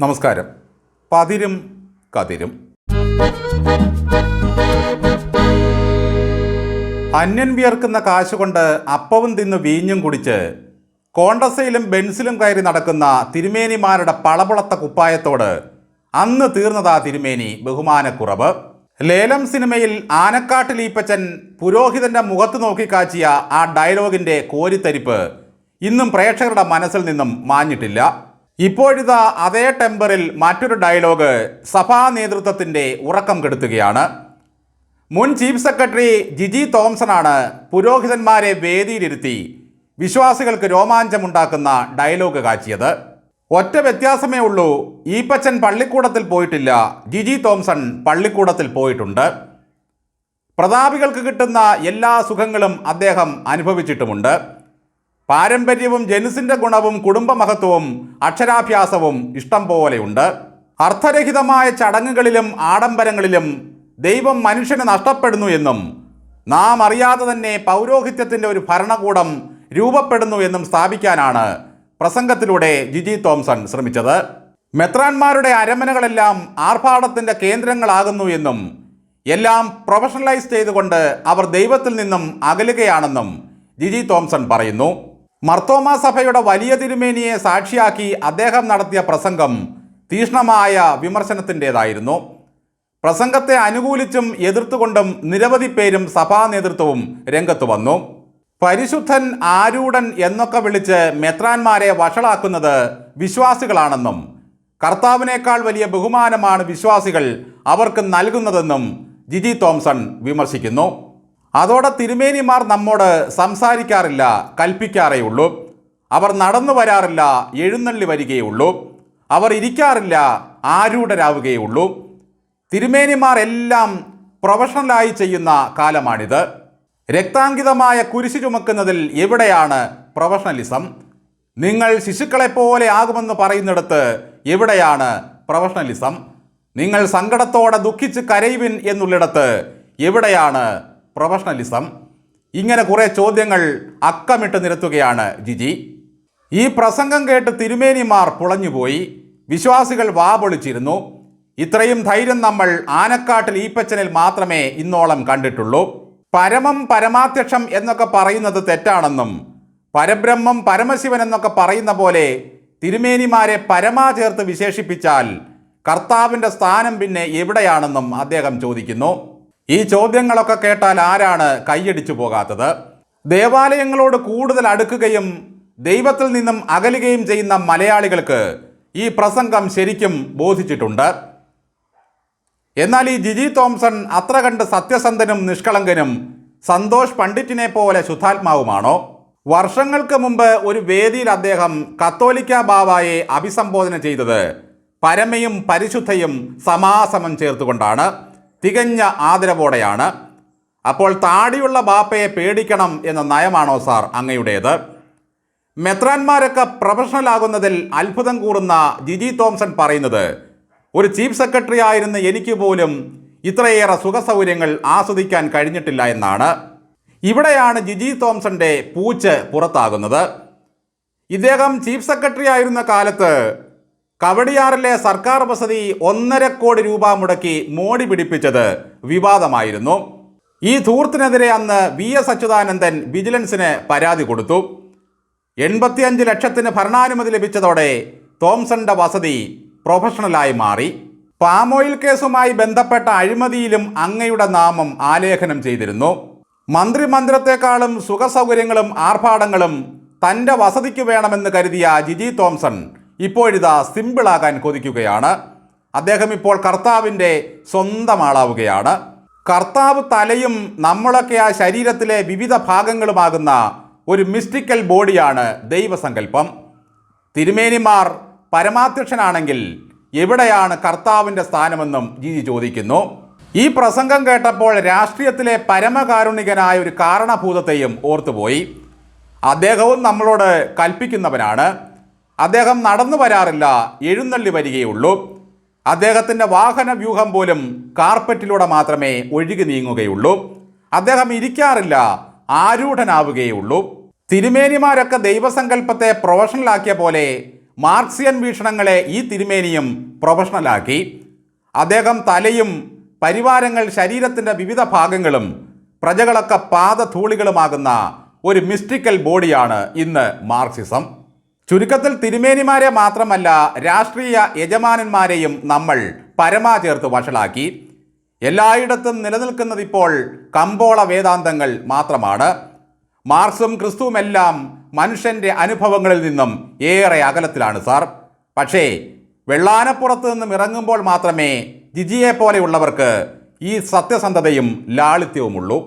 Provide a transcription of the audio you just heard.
നമസ്കാരം. പതിരും കതിരും. അന്യൻ വിയർക്കുന്ന കാശ് കൊണ്ട് അപ്പവും തിന്ന് വീഞ്ഞും കുടിച്ച് കോണ്ടസയിലും ബെൻസിലും കയറി നടക്കുന്ന തിരുമേനിമാരുടെ പളപുളത്ത കുപ്പായത്തോട് അന്ന് തീർന്നതാ തിരുമേനി ബഹുമാനക്കുറവ്. ലേലം സിനിമയിൽ ആനക്കാട്ടിൽ ഈപ്പച്ചൻ പുരോഹിതന്റെ മുഖത്ത് നോക്കി കാച്ചിയ ആ ഡയലോഗിന്റെ കോരിത്തരിപ്പ് ഇന്നും പ്രേക്ഷകരുടെ മനസ്സിൽ നിന്നും മാഞ്ഞിട്ടില്ല. ഇപ്പോഴിതാ അതേ ടെമ്പറിൽ മറ്റൊരു ഡയലോഗ് സഭാ നേതൃത്വത്തിന്റെ ഉറക്കം കെടുത്തുകയാണ്. മുൻ ചീഫ് സെക്രട്ടറി ജിജി തോംസണാണ് പുരോഹിതന്മാരെ വേദിയിലിരുത്തി വിശ്വാസികൾക്ക് രോമാഞ്ചമുണ്ടാക്കുന്ന ഡയലോഗ് കാച്ചിയത്. ഒറ്റ വ്യത്യാസമേ ഉള്ളൂ ഈപ്പച്ചൻ പള്ളിക്കൂടത്തിൽ പോയിട്ടില്ല ജിജി തോംസൺ പള്ളിക്കൂടത്തിൽ പോയിട്ടുണ്ട്. പ്രതാപികൾക്ക് കിട്ടുന്ന എല്ലാ സുഖങ്ങളും അദ്ദേഹം അനുഭവിച്ചിട്ടുമുണ്ട്. പാരമ്പര്യവും ജനുസിന്റെ ഗുണവും കുടുംബമഹത്വവും അക്ഷരാഭ്യാസവും ഇഷ്ടം പോലെയുണ്ട്. അർത്ഥരഹിതമായ ചടങ്ങുകളിലും ആഡംബരങ്ങളിലും ദൈവം മനുഷ്യന് നഷ്ടപ്പെടുന്നു എന്നും നാം അറിയാതെ തന്നെ പൗരോഹിത്യത്തിന്റെ ഒരു ഭരണകൂടം രൂപപ്പെടുന്നു എന്നും സ്ഥാപിക്കാനാണ് പ്രസംഗത്തിലൂടെ ജിജി തോംസൺ ശ്രമിച്ചത്. മെത്രാന്മാരുടെ അരമനകളെല്ലാം ആർഭാടത്തിന്റെ കേന്ദ്രങ്ങളാകുന്നു എന്നും എല്ലാം പ്രൊഫഷണലൈസ് ചെയ്തുകൊണ്ട് അവർ ദൈവത്തിൽ നിന്നും അകലുകയാണെന്നും ജിജി തോംസൺ പറയുന്നു. മർത്തോമ സഭയുടെ വലിയ തിരുമേനിയെ സാക്ഷിയാക്കി അദ്ദേഹം നടത്തിയ പ്രസംഗം തീഷ്ണമായ വിമർശനത്തിന്റെതായിരുന്നു. പ്രസംഗത്തെ അനുകൂലിച്ചും എതിർത്തുകൊണ്ടും നിരവധി പേരും സഭാ നേതൃത്വവും രംഗത്ത് വന്നു. പരിശുദ്ധൻ ആരൂഢൻ എന്നൊക്കെ വിളിച്ച് മെത്രാന്മാരെ വഷളാക്കുന്നത് വിശ്വാസികളാണെന്നും കർത്താവിനേക്കാൾ വലിയ ബഹുമാനമാണ് വിശ്വാസികൾ അവർക്ക് നൽകുന്നതെന്നും ജിജി തോംസൺ വിമർശിക്കുന്നു. അതോടെ തിരുമേനിമാർ നമ്മോട് സംസാരിക്കാറില്ല കൽപ്പിക്കാറേ ഉള്ളൂ അവർ നടന്നു വരാറില്ല എഴുന്നള്ളി വരികയുള്ളൂ. അവർ ഇരിക്കാറില്ല ആരൂഢരാവുകയുള്ളൂ. തിരുമേനിമാർ എല്ലാം പ്രൊഫഷണലായി ചെയ്യുന്ന കാലമാണിത്. രക്താങ്കിതമായ കുരിശു ചുമക്കുന്നതിൽ എവിടെയാണ് പ്രൊഫഷണലിസം? നിങ്ങൾ ശിശുക്കളെപ്പോലെ ആകുമെന്ന് പറയുന്നിടത്ത് എവിടെയാണ് പ്രൊഫഷണലിസം? നിങ്ങൾ സങ്കടത്തോടെ ദുഃഖിച്ച് കരയുവിൻ എന്നുള്ളിടത്ത് എവിടെയാണ് പ്രൊഫഷണലിസം. ഇങ്ങനെ കുറേ ചോദ്യങ്ങൾ അക്കമിട്ട് നിരത്തുകയാണ് ജിജി. ഈ പ്രസംഗം കേട്ട് തിരുമേനിമാർ പുളഞ്ഞുപോയി. വിശ്വാസികൾ വാപൊളിച്ചിരുന്നു. ഇത്രയും ധൈര്യം നമ്മൾ ആനക്കാട്ടിൽ ഈപ്പച്ചനിൽ മാത്രമേ ഇന്നോളം കണ്ടിട്ടുള്ളൂ. പരമം പരമാധ്യക്ഷം എന്നൊക്കെ പറയുന്നത് തെറ്റാണെന്നും പരബ്രഹ്മം പരമശിവൻ എന്നൊക്കെ പറയുന്ന പോലെ തിരുമേനിമാരെ പരമാ ചേർത്ത് വിശേഷിപ്പിച്ചാൽ കർത്താവിന്റെ സ്ഥാനം പിന്നെ എവിടെയാണെന്നും അദ്ദേഹം ചോദിക്കുന്നു. ഈ ചോദ്യങ്ങളൊക്കെ കേട്ടാൽ ആരാണ് കൈയടിച്ചു പോകാത്തത്? ദേവാലയങ്ങളോട് കൂടുതൽ അടുക്കുകയും ദൈവത്തിൽ നിന്നും അകലുകയും ചെയ്യുന്ന മലയാളികൾക്ക് ഈ പ്രസംഗം ശരിക്കും ബോധിച്ചിട്ടുണ്ട്. എന്നാൽ ഈ ജിജി തോംസൺ അത്ര കണ്ട് സത്യസന്ധനും നിഷ്കളങ്കനും സന്തോഷ് പണ്ഡിറ്റിനെ പോലെ ശുദ്ധാത്മാവുമാണോ? വർഷങ്ങൾക്ക് മുമ്പ് ഒരു വേദിയിൽ അദ്ദേഹം കത്തോലിക്ക ബാബായെ അഭിസംബോധന ചെയ്തത് പരമയും പരിശുദ്ധയും സമാസമം ചേർത്തുകൊണ്ടാണ്. തികഞ്ഞ ആദരവോടെയാണ്. അപ്പോൾ താടിയുള്ള ബാപ്പയെ പേടിക്കണം എന്ന നയമാണോ സാർ അങ്ങയുടേത്? മെത്രാന്മാരൊക്കെ പ്രൊഫഷണൽ ആകുന്നതിൽ അത്ഭുതം കൂറുന്ന ജിജി തോംസൺ പറയുന്നത് ഒരു ചീഫ് സെക്രട്ടറി ആയിരുന്ന എനിക്ക് പോലും ഇത്രയേറെ സുഖസൗകര്യങ്ങൾ ആസ്വദിക്കാൻ കഴിഞ്ഞിട്ടില്ല എന്നാണ്. ഇവിടെയാണ് ജിജി തോംസന്റെ പൂച്ച് പുറത്താകുന്നത്. ഇദ്ദേഹം ചീഫ് സെക്രട്ടറി ആയിരുന്ന കാലത്ത് കവടിയാറിലെ സർക്കാർ വസതി ഒന്നര കോടി രൂപ മുടക്കി മോടി പിടിപ്പിച്ചത് വിവാദമായിരുന്നു. ഈ ധൂർത്തിനെതിരെ അന്ന് വി എസ് അച്യുതാനന്ദൻ വിജിലൻസിന് പരാതി കൊടുത്തു. എൺപത്തിയഞ്ച് ലക്ഷത്തിന് ഭരണാനുമതി ലഭിച്ചതോടെ തോംസന്റെ വസതി പ്രൊഫഷണലായി മാറി. പാമോയിൽ കേസുമായി ബന്ധപ്പെട്ട അഴിമതിയിലും അങ്ങയുടെ നാമം ആലേഖനം ചെയ്തിരുന്നു. മന്ത്രിമന്ദിരത്തെക്കാളും സുഖസൗകര്യങ്ങളും ആർഭാടങ്ങളും തന്റെ വസതിക്ക് വേണമെന്ന് കരുതിയ ജിജി തോംസൺ ഇപ്പോഴിതാ സിമ്പിളാകാൻ കൊതിക്കുകയാണ്. അദ്ദേഹം ഇപ്പോൾ കർത്താവിന്റെ സ്വന്തം ആളാവുകയാണ്. കർത്താവ് തലയും നമ്മളൊക്കെ ആ ശരീരത്തിലെ വിവിധ ഭാഗങ്ങളുമാകുന്ന ഒരു മിസ്റ്റിക്കൽ ബോഡിയാണ് ദൈവസങ്കല്പം. തിരുമേനിമാർ പരമാധ്യക്ഷനാണെങ്കിൽ എവിടെയാണ് കർത്താവിന്റെ സ്ഥാനമെന്നും ജിജി ചോദിക്കുന്നു. ഈ പ്രസംഗം കേട്ടപ്പോൾ രാഷ്ട്രീയത്തിലെ പരമകാരുണികനായ ഒരു കാരണഭൂതത്തെയും ഓർത്തുപോയി. അദ്ദേഹവും നമ്മളോട് കൽപ്പിക്കുന്നവനാണ്. അദ്ദേഹം നടന്നു വരാറില്ല. എഴുന്നള്ളി വരികയുള്ളൂ. അദ്ദേഹത്തിന്റെ വാഹന വ്യൂഹം പോലും കാർപ്പറ്റിലൂടെ മാത്രമേ ഒഴുകി നീങ്ങുകയുള്ളൂ. അദ്ദേഹം ഇരിക്കാറില്ല. ആരൂഢനാവുകയുള്ളൂ. തിരുമേനിമാരൊക്കെ ദൈവസങ്കല്പത്തെ പ്രൊഫഷണലാക്കിയ പോലെ മാർക്സിയൻ വീക്ഷണങ്ങളെ ഈ തിരുമേനിയും പ്രൊഫഷണലാക്കി. അദ്ദേഹം തലയും പരിവാരങ്ങൾ ശരീരത്തിന്റെ വിവിധ ഭാഗങ്ങളും പ്രജകളൊക്കെ പാദധൂളികളുമാകുന്ന ഒരു മിസ്റ്റിക്കൽ ബോഡിയാണ് ഇന്ന് മാർക്സിസം. ചുരുക്കത്തിൽ തിരുമേനിമാരെ മാത്രമല്ല രാഷ്ട്രീയ യജമാനന്മാരെയും നമ്മൾ പരമാ ചേർത്ത് വഷളാക്കി. എല്ലായിടത്തും നിലനിൽക്കുന്നത് ഇപ്പോൾ കമ്പോള വേദാന്തങ്ങൾ മാത്രമാണ്. മാർക്സും ക്രിസ്തുവുമെല്ലാം മനുഷ്യന്റെ അനുഭവങ്ങളിൽ നിന്നും ഏറെ അകലത്തിലാണ് സാർ. പക്ഷേ വെള്ളാനപ്പുറത്ത് നിന്നും ഇറങ്ങുമ്പോൾ മാത്രമേ ജിജിയെ പോലെയുള്ളവർക്ക് ഈ സത്യസന്ധതയും ലാളിത്യവുമുള്ളൂ.